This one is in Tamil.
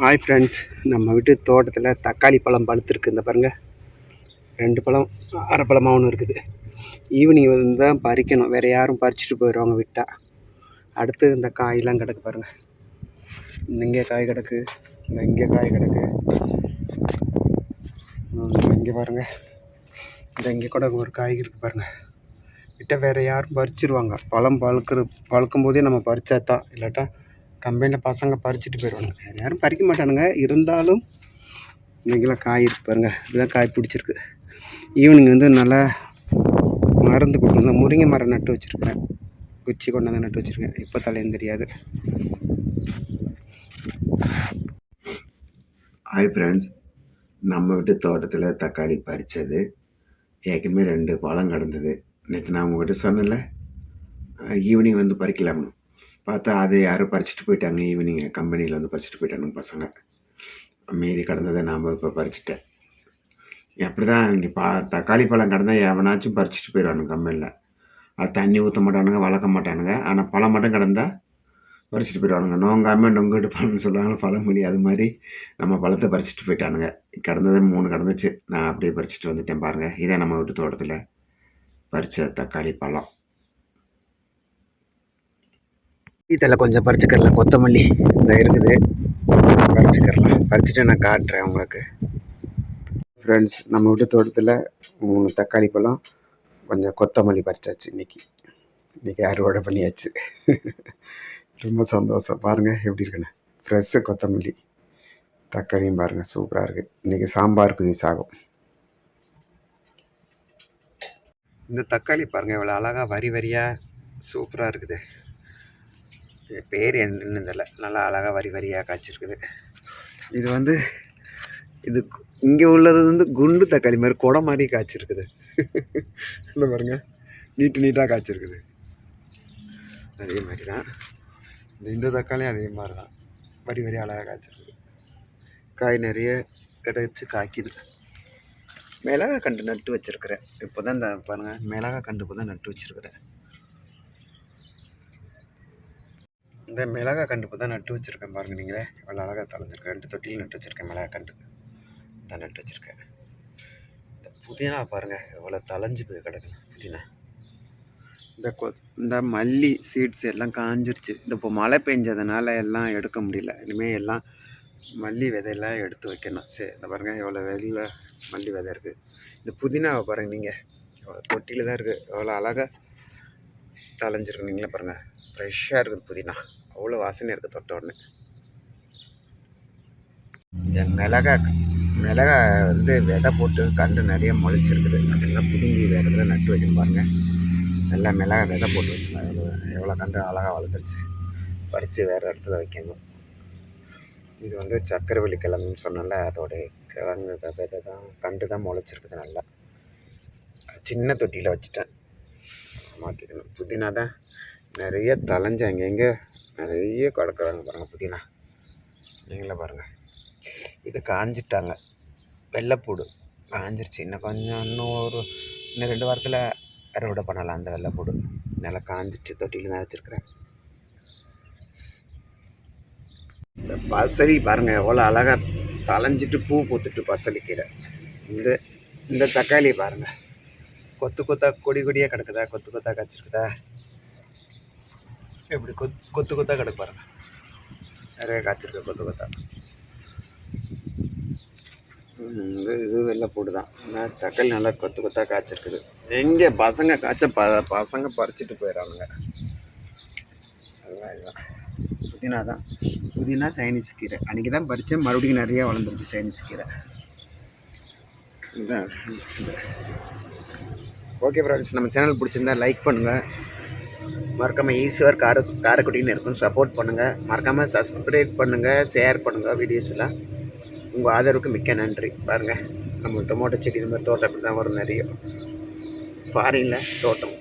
ஹாய் ஃப்ரெண்ட்ஸ் நம்ம வீட்டு தோட்டத்தில் தக்காளி பழம் பழுத்துருக்கு. இந்த பாருங்கள் ரெண்டு பழம் அரை பழமாக ஒன்று இருக்குது. ஈவினிங் வந்து தான் பறிக்கணும். வேறு யாரும் பறிச்சுட்டு போயிடுவாங்க விட்டால் அடுத்து இந்த காயெலாம் கிடக்கு பாருங்கள் இந்த இங்கே காய் கிடக்கு இந்த இங்கே காய் கிடக்கு. இங்கே பாருங்கள் இந்த இங்கே கூட ஒரு காய் இருக்குது பாருங்கள் விட்டால் வேறு யாரும் பறிச்சிருவாங்க. பழம் பழுக்கிற பழுக்கும் போதே நம்ம பறிச்சா தான் இல்லாட்டா கம்பெனியில் பசங்க பறிச்சுட்டு போயிடுவாங்க வேறு யாரும் பறிக்க மாட்டானுங்க. இருந்தாலும் இன்றைக்கெல்லாம் காய் இருக்கு பாருங்க. இதுதான் காய் பிடிச்சிருக்கு. ஈவினிங் வந்து நல்லா மருந்து கொடுக்கணும் முருங்கை மரம் நட்டு வச்சுருக்கேன் குச்சி கொண்டாந்து நட்டு வச்சுருக்கேன். இப்போ தலையும் தெரியாது. ஹாய் ஃப்ரெண்ட்ஸ் நம்ம வீட்டு தோட்டத்தில் தக்காளி பறித்தது ஏற்கனவே ரெண்டு பழம் கிடந்தது. நேற்று நான் உங்ககிட்ட சொன்னல ஈவினிங் வந்து பறிக்கலாம்னு. பார்த்தா அதை யாரும் பறிச்சுட்டு போயிட்டாங்க ஈவினிங் கம்பெனியில் வந்து பறிச்சுட்டு போயிட்டானுங்க பசங்க. மீதி கிடந்ததை நாம் இப்போ பறிச்சிட்டேன். எப்படி தான் இங்கே பா தக்காளி பழம் கடந்தால் எவனாச்சும் பறிச்சுட்டு போயிடுவானுங்க கம்பெனியில் அது தண்ணி ஊற்ற மாட்டானுங்க வளர்க்க மாட்டானுங்க. ஆனால் பழம் மட்டும் கிடந்தால் பறிச்சுட்டு போயிடுவானுங்க. நோங்காமல் நொங்கிட்டு பழம்னு சொல்லுவாங்க பழமொழி அது மாதிரி நம்ம பழத்தை பறிச்சுட்டு போயிட்டானுங்க. கிடந்தது மூணு கிடந்துச்சு. நான் அப்படியே பறிச்சுட்டு வந்துட்டேன் பாருங்கள் இதே நம்ம வீட்டு தோட்டத்தில் பறித்த தக்காளி பழம். இதில் கொஞ்சம் பறிச்சுக்கரலாம் கொத்தமல்லி இந்த இருக்குது. பறிச்சுக்கரலாம் பறிச்சுட்டு நான் காட்டுறேன் உங்களுக்கு. ஃப்ரெண்ட்ஸ் நம்ம வீட்டு தோட்டத்தில் மூணு தக்காளி பழம் கொஞ்சம் கொத்தமல்லி பறிச்சாச்சு இன்னைக்கு. இன்றைக்கி அறுவடை பண்ணியாச்சு. ரொம்ப சந்தோஷம். பாருங்கள் எப்படி இருக்குன்னு. ஃப்ரெஷ்ஷு கொத்தமல்லி. தக்காளியும் பாருங்கள் சூப்பராக இருக்குது இன்றைக்கி சாம்பாருக்கு யூஸ் ஆகும் இந்த தக்காளி பாருங்கள் இவ்வளோ அழகாக வரி வரியாக சூப்பராக இருக்குது. இது பேர் என்னன்னு தெரியல. நல்லா அழகாக வரி வரியாக காய்ச்சிருக்குது. இது வந்து இது இங்கே உள்ளது வந்து குண்டு தக்காளி மாதிரி குடம் மாதிரி காய்ச்சிருக்குது. இந்த பாருங்க. நீட்டு நீட்டாக காய்ச்சிருக்குது. அதே மாதிரி தான் இந்த இந்த தக்காளியும் அதே மாதிரி தான் வரி வரி அழகாக காய்ச்சிருக்குது. காய் நிறைய கிடைச்சி காய்க்குது. மிளகா கண்டு நட்டு வச்சுருக்கிறேன். இப்போ தான் இந்த பாருங்கள் மிளகா கண்டு இப்போ தான் நட்டு வச்சுருக்கிறேன். இந்த மிளகா கண்டுப்பு தான் நட்டு வச்சுருக்கேன் பாருங்கள் நீங்களே. இவ்வளோ அழகாக தொலைஞ்சிருக்கேன் ரெண்டு தொட்டியில் நட்டு வச்சுருக்கேன் மிளகா கண்டு. தான் நட்டு வச்சுருக்கேன். இந்த புதினா பாருங்கள் எவ்வளோ தலைஞ்சு போய் கிடக்குது புதினா. இந்த கொ இந்த மல்லி சீட்ஸ் எல்லாம் காஞ்சிருச்சு. இந்த இப்போ மழை பெஞ்சதுனால எல்லாம் எடுக்க முடியல. இனிமேல் எல்லாம் மல்லி விதையெல்லாம் எடுத்து வைக்கணும். சரி இந்த பாருங்கள் எவ்வளோ வெளியில் மல்லி விதை இருக்குது இந்த புதினாவை பாருங்கள் நீங்கள் எவ்வளோ தொட்டியில் தான் இருக்குது எவ்வளோ அழகாக தலைஞ்சிருக்கு நீங்களே பாருங்கள் ஃப்ரெஷ்ஷாக இருக்குது புதினா. அவ்வளோ வாசனை இருக்குது தொட்ட உடனே. இந்த மிளகா மிளகா வந்து விதை போட்டு கண்டு நிறைய முளைச்சிருக்குது. அதெல்லாம் புதுங்கி வேறு இதில் நட்டு வைக்கணும் பாருங்கள் நல்லா மிளகா விதை போட்டு வச்சுருந்தேன் எவ்வளோ எவ்வளோ கண்டு அழகாக வளர்த்துருச்சு பறித்து வேறு இடத்துல வைக்கணும். இது வந்து சக்கரவள்ளி கிழங்குன்னு சொன்னல அதோடைய கிழங்கு விதை தான் கண்டு தான் முளைச்சிருக்குது நல்லா. சின்ன தொட்டியில் வச்சுட்டேன். மாற்றிக்கணும் புதினா தான் நிறைய தலைஞ்சு அங்கங்கே நிறைய கிடக்குறாங்க பாருங்கள் புதினா. நீங்களே பாருங்கள் இது காஞ்சிட்டாங்க. வெள்ளைப்பூடு காஞ்சிருச்சு. இன்னும் கொஞ்சம் இன்னும் ஒரு இன்னும் ரெண்டு வாரத்தில் அறுவடை பண்ணலாம் அந்த வெள்ளைப்பூடு. நல்லா காஞ்சிச்சு. தொட்டியில் தான் வச்சுருக்குறேன். இந்த பசலி பாருங்கள் எவ்வளோ அழகாக தலைஞ்சிட்டு பூ பூத்துட்டு பசலிக்கீரை இந்த இந்த தக்காளி பாருங்கள் கொத்து கொத்தா கொடி கொடியாக கிடக்குதா? கொத்து கொத்தா காய்ச்சிருக்குதா? எப்படி கொத் கொத்து கொத்தாக கிடக்கு நிறைய காய்ச்சிருக்கு கொத்து கொத்தா. இது இது வெள்ளை போட்டு தான். தக்காளி நல்லா கொத்து கொத்தா காய்ச்சிருக்குது. எங்கே பசங்க காய்ச்ச ப பசங்க பறிச்சுட்டு போயிடறானுங்க அதெல்லாம் இதுதான். புதினா தான். புதினா சைனீஸ் கீரை. அன்றைக்கி தான் பறித்தேன் மறுபடியும் நிறையா வளர்ந்துருச்சு சைனீஸ் கீரை. இதுதான் ஓகே ஃப்ரெண்ட்ஸ் நம்ம சேனல் பிடிச்சிருந்தா லைக் பண்ணுங்கள் மறக்காமல் ஈஸியாக கார காரக்குட்டின்னு இருக்கும். சப்போர்ட் பண்ணுங்கள் மறக்காமல் சப்ஸ்கிரைப் பண்ணுங்கள் ஷேர் பண்ணுங்கள் வீடியோஸ்லாம் உங்கள் ஆதரவுக்கு மிக்க நன்றி. பாருங்கள் நம்ம டொமேட்டோ செடி இந்த மாதிரி தோட்டம் இப்படி தான் வரும் நிறைய. ஃபாரினில் தோட்டம்.